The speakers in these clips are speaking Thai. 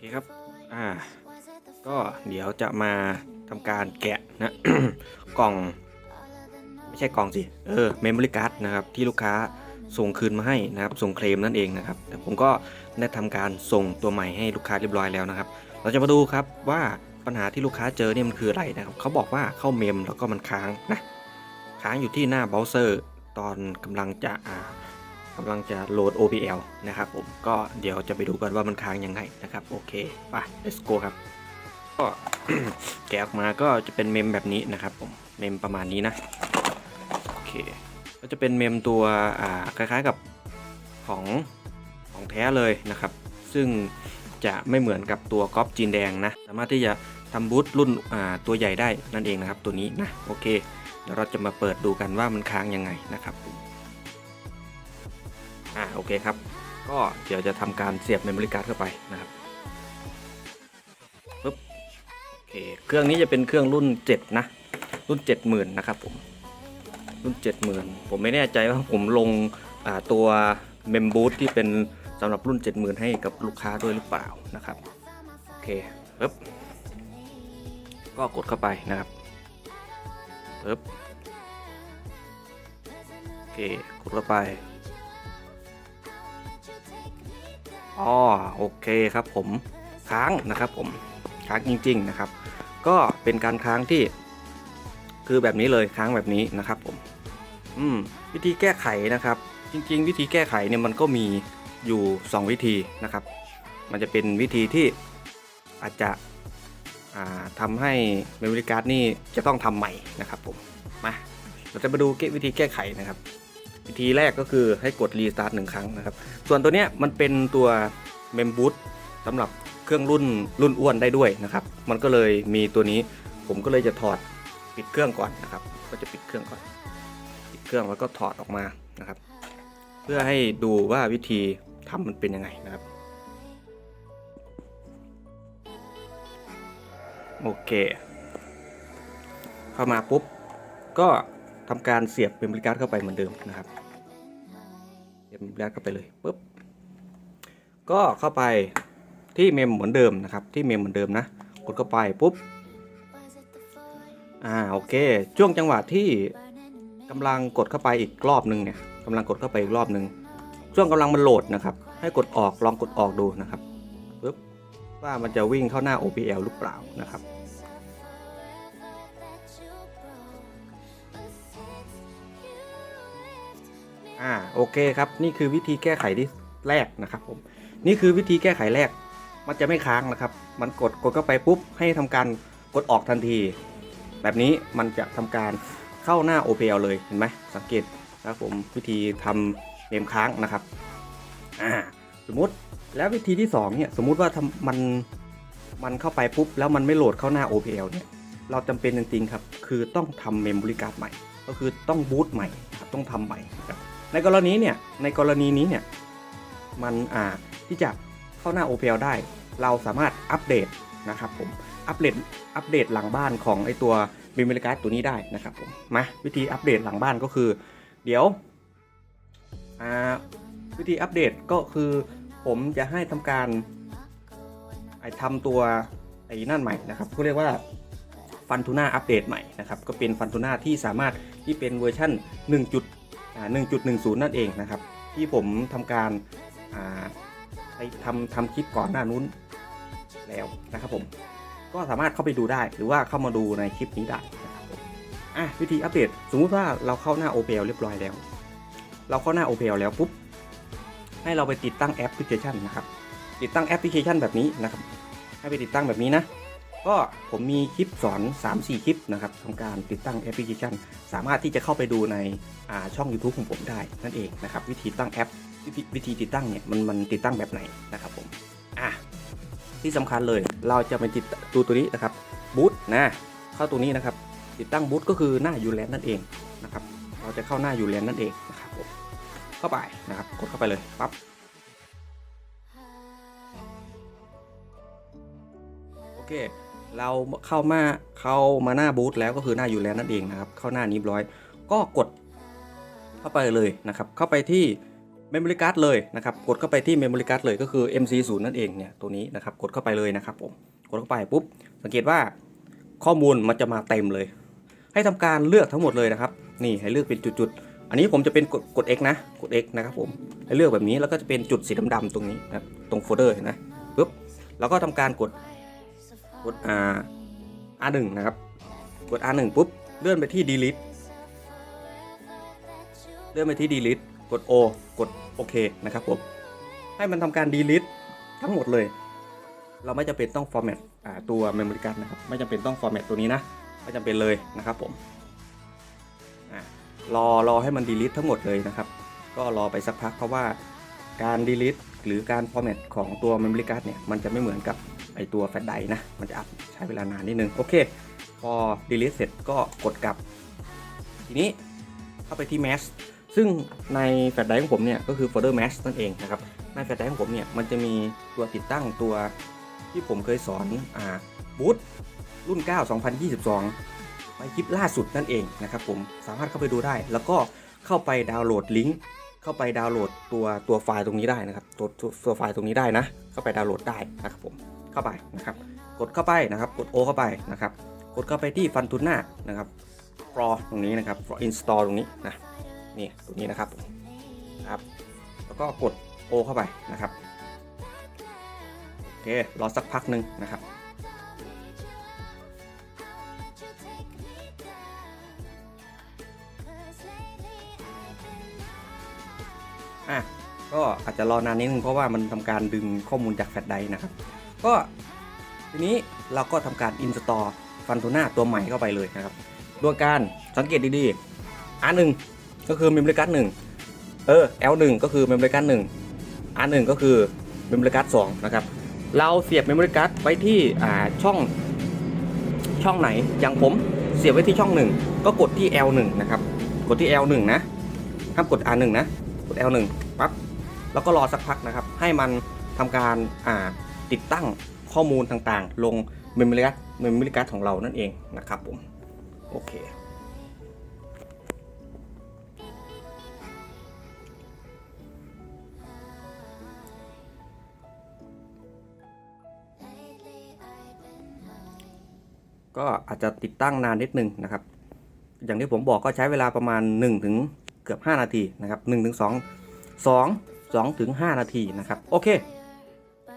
เคครับ อ่า ก็เดี๋ยวจะมาทำการแกะนะ กล่อง ไม่ใช่กล่องสิ เออ เมมโมรี่การ์ดนะครับ ที่ลูกค้าส่งคืนมาให้นะครับ ส่งเคลมนั่นเองนะครับ แต่ผมก็ได้ทำการส่งตัวใหม่ให้ลูกค้าเรียบร้อยแล้วนะครับ เราจะมาดูครับว่าปัญหาที่ลูกค้าเจอเนี่ยมันคืออะไรนะครับ เขาบอกว่าเข้าเมมแล้วก็มันค้างนะ ค้างอยู่ที่หน้าเบราว์เซอร์ ตอนกำลังจะอ่า กำลังจะโหลด OPL นะครับผมก็เดี๋ยวจะไปดูกันว่ามันค้างยังไงนะครับ โอเคไป let's go ครับ ก็แกะออกมาก็จะเป็นเมมแบบนี้นะครับผมเมมประมาณนี้นะโอเคก็จะเป็นเมมตัวอ่าคล้ายๆกับของของแท้เลยนะครับ ซึ่งจะไม่เหมือนกับตัวก๊อปจีนแดงนะสามารถที่จะทำบูทรุ่นตัวใหญ่ได้นั่นเองนะครับตัวนี้นะโอเคเดี๋ยวเราจะมาเปิดดูกันว่ามันค้างยังไงนะครับผม อ่าโอเคครับ ก็เดี๋ยวจะทำการเสียบเมมโมรี่การ์ดเข้าไปนะครับปึ๊บโอเคเครื่องนี้จะเป็นเครื่องรุ่น 7 นะ รุ่น 70,000 นะครับผม รุ่น 70,000 ผมไม่แน่ใจว่าผมลงอ่าตัวเมมบูทที่เป็นสำหรับรุ่น 70,000 ให้กับลูกค้าด้วยหรือเปล่านะครับ โอเคปึ๊บก็กดเข้าไปนะครับปึ๊บโอเค กดเข้าไป อ๋อโอเคครับผมค้างนะครับผมค้างจริง ๆนะครับ ก็เป็นการค้างที่คือแบบนี้เลยค้างแบบนี้นะครับผมอืมวิธีแก้ไขนะครับ จริง ๆ วิธีแก้ไขเนี่ยมันก็มีอยู่ 2 วิธีนะครับ มันจะเป็นวิธีที่อาจจะอ่าทำให้ memory card นี่จะต้องทำใหม่นะครับผมมาเราจะมาดูวิธีแก้ไขนะครับ วิธีแรกก็คือให้กด restart หนึ่งครั้งนะครับ ส่วนตัวเนี้ยมันเป็นตัว mem boot สำหรับเครื่องรุ่นรุ่นอ้วนได้ด้วยนะครับ มันก็เลยมีตัวนี้ ผมก็เลยจะถอดปิดเครื่องก่อนนะครับ ก็จะปิดเครื่องก่อน ปิดเครื่องแล้วก็ถอดออกมานะครับ เพื่อให้ดูว่าวิธีทำมันเป็นยังไงนะครับ โอเค เข้ามาปุ๊บ ก็ ทำการเสียบเมมโมรี่การ์ดเข้าไปเหมือนเดิมนะครับเสียบเมมโมรี่การ์ดเข้าไปเลยปุ๊บก็เข้าไปที่เมมเหมือนเดิมนะครับ ที่เมมเหมือนเดิมนะ กดเข้าไปปุ๊บอ่าโอเค ช่วงจังหวะที่กำลังกดเข้าไปอีกรอบหนึ่งเนี่ยกำลังกดเข้าไปอีกรอบหนึ่งช่วงกำลังมันโหลดนะครับ ให้กดออกลองกดออกดูนะครับปุ๊บว่ามันจะวิ่งเข้าหน้า OPL หรือเปล่านะครับ อ่าโอเคครับ นี่คือวิธีแก้ไขที่แรกนะครับผมนี่คือวิธีแก้ไขแรก มันจะไม่ค้างนะครับ มันกดกดเข้าไปปุ๊บให้ทำการกดออกทันที แบบนี้มันจะทำการเข้าหน้า OPL เลยเห็นไหมสังเกตนะครับผมวิธีทำเมมค้างนะครับอ่าสมมติแล้ววิธีที่สองเนี่ยสมมุติว่าทำมันมันเข้าไปปุ๊บแล้วมันไม่โหลดเข้าหน้า OPL เนี่ยเราจำเป็นจริงๆครับ คือต้องทำเมมโมรี่การ์ดใหม่ ก็คือต้องบูตใหม่ครับต้องทำใหม่ครับ ในกรณีเนี่ยในกรณีนี้เนี่ยมันอ่าที่จะเข้าหน้า OPL ได้ เราสามารถอัปเดตนะครับผมอัปเดตอัปเดตหลังบ้านของไอตัวเมมโมรี่การ์ดตัวนี้ได้นะครับผมมาวิธีอัปเดตหลังบ้านก็คือ เดี๋ยวอ่าวิธีอัปเดตก็คือผมจะให้ทำการไอทำตัวไอ้นั่นใหม่นะครับเขาเรียกว่าฟันทูน่าอัปเดตใหม่นะครับก็เป็นฟันทูน่าที่สามารถที่เป็นเวอร์ชัน1จุดอ่า 1.10 นั่นเองนะครับ ที่ผมทำการไปทำทำคลิปก่อนหน้านู้นแล้วนะครับผมก็สามารถเข้าไปดูได้หรือว่าเข้ามาดูในคลิปนี้ได้นะครับผมอะวิธีอัปเดตสมมุติว่าเราเข้าหน้า OPL เรียบร้อยแล้ว เราเข้าหน้า OPL แล้วปุ๊บให้เราไปติดตั้งแอปพลิเคชันนะครับ ติดตั้งแอปพลิเคชันแบบนี้นะครับ ให้ไปติดตั้งแบบนี้นะ ก็ผมมีคลิปสอน 3-4 คลิปนะครับทำการติดตั้งแอปพลิเคชัน สามารถที่จะเข้าไปดูในช่อง YouTube ของผมได้นั่นเองนะครับ วิธีตั้งแอปวิธีวิธีติดตั้งเนี่ยมันมันติดตั้งแบบไหนนะครับผมอะที่สำคัญเลยเราจะไปติดดูตัวนี้นะครับบูตนะเข้าตัวนี้นะครับ ติดตั้งบูตก็คือหน้ายูแลนนั่นเองนะครับ เราจะเข้าหน้ายูแลนนั่นเองนะครับผมเข้าไปนะครับ กดเข้าไปเลยปั๊บโอเค เราเข้ามาเข้ามาหน้าบูธแล้วก็คือหน้าอยู่แล้วนั่นเองนะครับ เข้าหน้านี้ร้อย ก็กดเข้าไปเลยนะครับ เข้าไปที่ memory card เลยนะครับ กดเข้าไปที่ memory card เลยก็คือ MC0 นั่นเองเนี่ยตัวนี้นะครับ กดเข้าไปเลยนะครับผม กดเข้าไปปุ๊บ สังเกตว่าข้อมูลมันจะมาเต็มเลย ให้ทำการเลือกทั้งหมดเลยนะครับ นี่ให้เลือกเป็นจุดๆ อันนี้ผมจะเป็นกดกด X นะ กด X นะครับผม ให้เลือกแบบนี้แล้วก็จะเป็นจุดสีดำๆตรงนี้นะตรงโฟลเดอร์เห็นไหมปุ๊บ แล้วก็ทำการกด กด R R1 นะครับ กด R1 ปุ๊บ เลื่อนไปที่ delete เลื่อนไปที่ delete กด O กดโอเคนะครับผม ให้มันทำการ delete ทั้งหมดเลย เราไม่จำเป็นต้อง format อ่าตัว memory card นะครับ ไม่จำเป็นต้อง format ตัวนี้นะ ไม่จำเป็นเลยนะครับผมอ่ารอรอให้มัน delete ทั้งหมดเลยนะครับ ก็รอไปสักพักเพราะว่า การ delete หรือการ format ของตัว memory card เนี่ย มันจะไม่เหมือนกับไอตัว flash drive นะ มันจะอัพใช้เวลานานนิดนึง โอเค พอ delete เสร็จก็กดกลับ ทีนี้เข้าไปที่ mask ซึ่งในแฟลชไดรฟ์ของผมเนี่ย ก็คือโฟลเดอร์ mask นั่นเองนะครับ ในแฟลชไดรฟ์ของผมเนี่ย มันจะมีตัวติดตั้งตัวที่ผมเคยสอนอ่าบูทรุ่น 9 2022 ไปคลิปล่าสุดนั่นเองนะครับผม สามารถเข้าไปดูได้ แล้วก็เข้าไปดาวน์โหลดลิงก์ เข้าไปดาวน์โหลดตัวตัวไฟล์ตรงนี้ได้นะครับ ตัวตัวไฟล์ตรงนี้ได้นะ เข้าไปดาวน์โหลดได้นะครับผมเข้าไปนะครับ กดเข้าไปนะครับ กดโอเข้าไปนะครับ กดเข้าไปที่ฟันทุนหน้านะครับ for ตรงนี้นะครับ for install ตรงนี้นะนี่ตรงนี้นะครับครับแล้วก็กดโอเข้าไปนะครับโอเครอสักพักหนึ่งนะครับ อะก็อาจจะรอนานนิดนึงเพราะว่ามันทำการดึงข้อมูลจากแฟลชไดรฟ์นะครับ ก็ทีนี้เราก็ทำการ install ฟันโ o นาตัวใหม่เข้าไปเลยนะครับโดยการสังเกตดีๆ R1 ก็คือ memory card 1เออ L1 ก็คือ memory card 1 R1 ก็คือ memory card 2นะครับ เราเสียบ memory card ไว้ที่อ่าช่องช่องไหนอย่างผมเสียบไว้ที่ช่อง1ก็กดที่ L1 นะครับ กดที่ L1 นะห้ามกด R1 นะกด L1 แล้วก็รอสักพักนะครับ ให้มันทำการอ่าติดตั้งข้อมูลต่างๆ ลง memory card memory card ของเรานั่นเองนะครับผมโอเคก็อาจจะติดตั้งนานนิดนึงนะครับ อย่างที่ผมบอกก็ใช้เวลาประมาณ 1 ถึงเกือบ 5 นาทีนะครับ1ถึง2 2 2ถึง5นาทีนะครับโอเค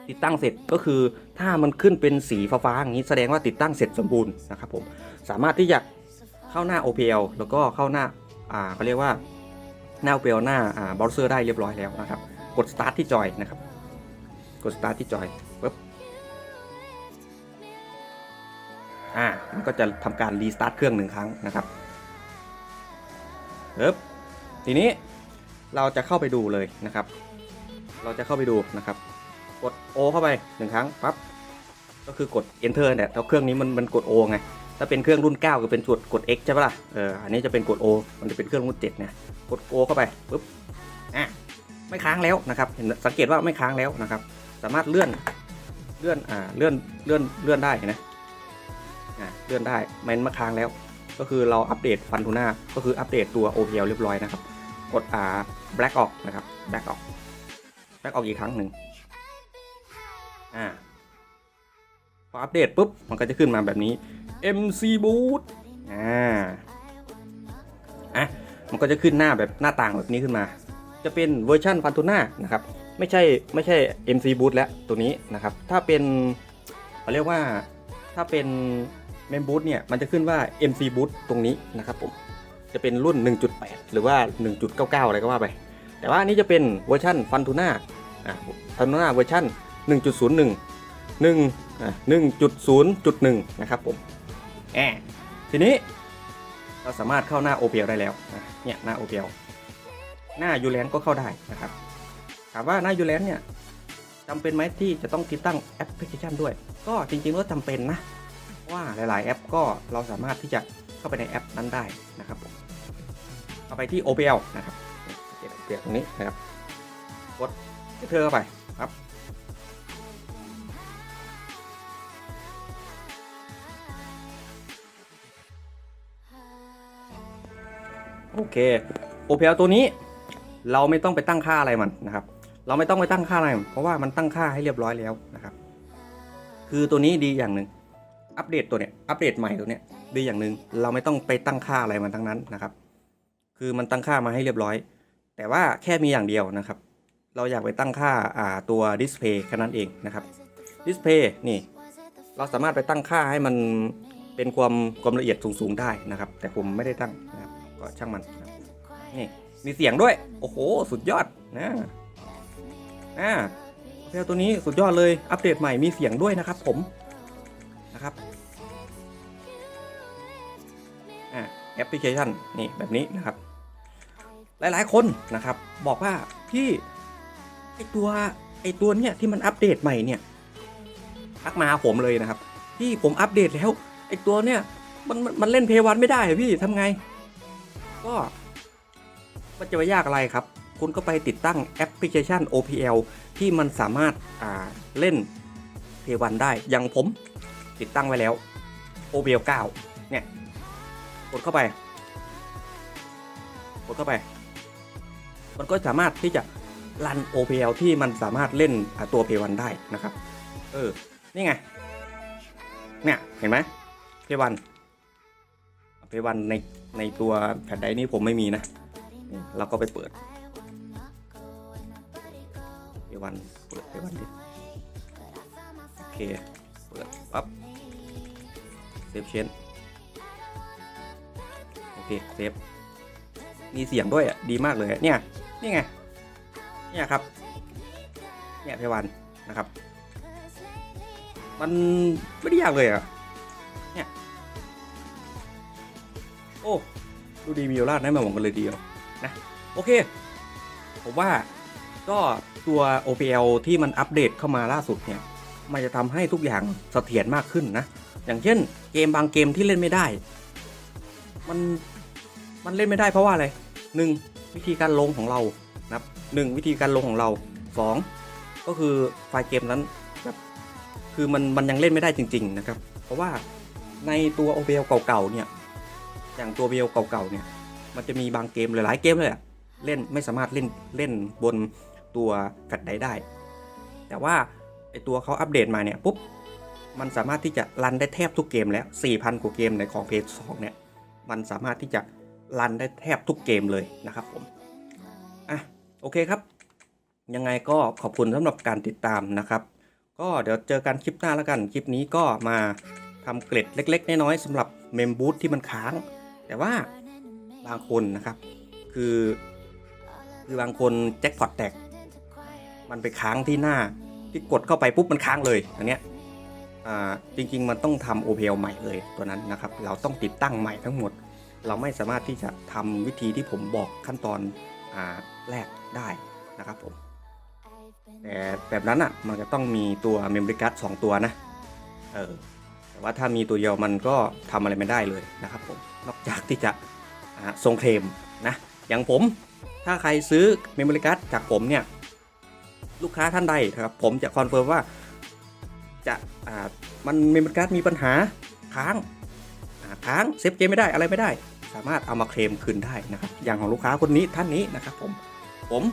ติดตั้งเสร็จก็คือถ้ามันขึ้นเป็นสีฟ้าๆอย่างนี้แสดงว่าติดตั้งเสร็จสมบูรณ์นะครับผมสามารถที่จะเข้าหน้า OPL แล้วก็เข้าหน้าอ่าเขาเรียกว่าหน้า OPL หน้าอ่าเบราว์เซอร์ได้เรียบร้อยแล้วนะครับ กด start ที่จอยนะครับ กด start ที่จอยปึ๊บอ่ามันก็จะทำการรีสตาร์ทเครื่องหนึ่งครั้งนะครับปึ๊บทีนี้ เราจะเข้าไปดูเลยนะครับ เราจะเข้าไปดูนะครับ กด O เข้าไปหนึ่งครั้งปั๊บก็คือกด Enter เนี่ยแต่เครื่องนี้มันมันกด O ไงถ้าเป็นเครื่องรุ่น 9 ก็เป็นกดกด X ใช่ปะล่ะเอออันนี้จะเป็นกด O มันจะเป็นเครื่องรุ่น7เนี่ยกด O เข้าไปปุ๊บอะไม่ค้างแล้วนะครับเห็นสังเกตว่าไม่ค้างแล้วนะครับ สามารถเลื่อนเลื่อนอ่าเลื่อนเลื่อนเลื่อนได้เห็นะอ่าเลื่อนได้มันมาค้างแล้ว ก็คือเราอัปเดตฟันทูน่าก็คืออัปเดตตัว OPL เรียบร้อยนะครับ กด R black ออกนะครับ black ออก black ออกอีกครั้งหนึ่งอ่าพออัปเดตปุ๊บ มันก็จะขึ้นมาแบบนี้ MC Boot อ่าอะมันก็จะขึ้นหน้าแบบหน้าต่างแบบนี้ขึ้นมา จะเป็นเวอร์ชันฟันทูน่านะครับ ไม่ใช่ไม่ใช่ MC Boot แล้วตัวนี้นะครับ ถ้าเป็นเขาเรียกว่าถ้าเป็นเมมบูทเนี่ย มันจะขึ้นว่า MC Boot ตรงนี้นะครับผม จะเป็นรุ่น 1.8 หรือว่า 1.99 อะไรก็ว่าไป แต่ว่านี้จะเป็นเวอร์ชันฟันทูน่าฟันทูน่าเวอร์ชัน1.01 1อะ1.0.1 นะครับผมแอบทีนี้เราสามารถเข้าหน้า OPL ได้แล้วเนี่ยหน้า OPL หน้า u l a n ก็เข้าได้นะครับ ถามว่าหน้า u l a n เนี่ยจำเป็นไหมที่จะต้องติดตั้งแอปพลิเคชันด้วย ก็จริงๆก็จำเป็นนะเพราะว่าหลายๆแอปก็เราสามารถที่จะเข้าไปในแอปนั้นได้นะครับผม เข้าไปที่ OPL นะครับเดี๋ยวเปียตรงนี้นะครับกดเธอเข้าไปครับโอเค OPL ตัวนี้เราไม่ต้องไปตั้งค่าอะไรมันนะครับ เราไม่ต้องไปตั้งค่าอะไร เพราะว่ามันตั้งค่าให้เรียบร้อยแล้วนะครับ คือตัวนี้ดีอย่างหนึ่งอัปเดตตัวเนี้ยอัปเดตใหม่ตัวเนี้ยดีอย่างหนึ่งเราไม่ต้องไปตั้งค่าอะไรมันทั้งนั้นนะครับ คือมันตั้งค่ามาให้เรียบร้อย แต่ว่าแค่มีอย่างเดียวนะครับ เราอยากไปตั้งค่าอ่าตัวดิสเพย์แค่นั้นเองนะครับดิสเพย์นี่ เราสามารถไปตั้งค่าให้มันเป็นความความละเอียดสูงๆได้นะครับ แต่ผมไม่ได้ตั้งนะครับก็ช่างมันนะนี่มีเสียงด้วย โอ้โห สุดยอดนะอ่าแพลตัวนี้สุดยอดเลยอัปเดตใหม่มีเสียงด้วยนะครับผมนะครับ แอปพลิเคชันนี่แบบนี้นะครับ หลายๆคนนะครับ บอกว่าพี่ไอตัวไอตัวเนี้ยที่มันอัปเดตใหม่เนี่ยทักมาผมเลยนะครับ พี่ผมอัปเดตแล้วไอตัวเนี้ยมันมันเล่นเพย์วันไม่ได้พี่ทำไง ก็มันจะไปยากอะไรครับ คุณก็ไปติดตั้งแอปพลิเคชัน OPL ที่มันสามารถอ่าเล่นเพย์วันได้อย่างผมติดตั้งไว้แล้ว OPL 9เนี่ย กดเข้าไป กดเข้าไป มันก็สามารถที่จะรัน OPL ที่มันสามารถเล่นตัวเพวันได้นะครับ เออ นี่ไง เนี่ย เห็นไหมเพวันเพวันในในตัวแผ่นไดนี้ผมไม่มีนะ เราก็ไปเปิดเพวันเปิดเพวันดิโอเค เปิดปั๊บเซฟเชน เคเซฟมีเสียงด้วยอะดีมากเลยเนี่ยนี่ไงเนี่ยครับเนี่ยเพย์วันนะครับ มันไม่ได้ยากเลยอะเนี่ยโอ้ดูดีมีโอลาดได้มาหมดกันเลยเดียวนะโอเค ผมว่าก็ตัว OPL ที่มันอัปเดตเข้ามาล่าสุดเนี่ย มันจะทำให้ทุกอย่างเสถียรมากขึ้นนะ อย่างเช่นเกมบางเกมที่เล่นไม่ได้ มัน มันเล่นไม่ได้เพราะว่าอะไรหนึ่งวิธีการลงของเรานะครับหนึ่งวิธีการลงของเราสองก็คือไฟล์เกมนั้นแบบคือมันมันยังเล่นไม่ได้จริง ๆ นะครับ เพราะว่าในตัว o b l เก่าๆเนี่ยอย่างตัว b l เก่าๆเนี่ยมันจะมีบางเกมหลายๆเกมเลยอะเล่นไม่สามารถเล่นเล่นบนตัวแฟลชไดได้ แต่ว่าไอตัวเขาอัปเดตมาเนี่ยปุ๊บมันสามารถที่จะรันได้แทบทุกเกมแล้ว 4,000 กว่าเกมในของ PS2 เนี่ย มันสามารถที่จะ รันได้แทบทุกเกมเลยนะครับผม อะโอเคครับ ยังไงก็ขอบคุณสำหรับการติดตามนะครับ ก็เดี๋ยวเจอกันคลิปหน้าแล้วกัน คลิปนี้ก็มาทำเกร็ดเล็ก ๆ น้อยๆสำหรับเมมบูทที่มันค้าง แต่ว่าบางคนนะครับ คือ คือบางคนแจ็คพอตแตก มันไปค้างที่หน้าที่กดเข้าไปปุ๊บมันค้างเลยอันเนี้ยอ่าจริงๆ มันต้องทำ OPL ใหม่เลยตัวนั้นนะครับ เราต้องติดตั้งใหม่ทั้งหมด เราไม่สามารถที่จะทำวิธีที่ผมบอกขั้นตอนอแรกได้นะครับผมแต่แบบนั้นอะมันจะต้องมีตัว memory card สองตัวนะเออแต่ว่าถ้ามีตัวเดียวมันก็ทำอะไรไม่ได้เลยนะครับผมนอกจากที่จะอ่าส่งเคลมนะอย่างผมถ้าใครซื้อ memory card จากผมเนี่ยลูกค้าท่านใดนะครับผมจะคอนเฟิร์มว่าจะอ่ามัน memory card มีปัญหาค้างค้างเซฟเกมไม่ได้อะไรไม่ได้ สามารถเอามาเคลมคืนได้นะครับ อย่างของลูกค้าคนนี้ท่านนี้นะครับผม ผม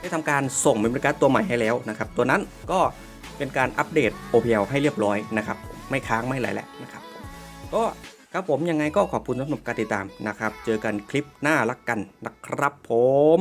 ได้ทำการส่งเมมโมรี่การ์ดตัวใหม่ให้แล้วนะครับ ตัวนั้นก็เป็นการอัปเดต OPL ให้เรียบร้อยนะครับ ไม่ค้างไม่อะไรแหละนะครับ ก็ครับผมยังไงก็ขอบคุณสำหรับการติดตามนะครับ เจอกันคลิปหน้าละกันนะครับผม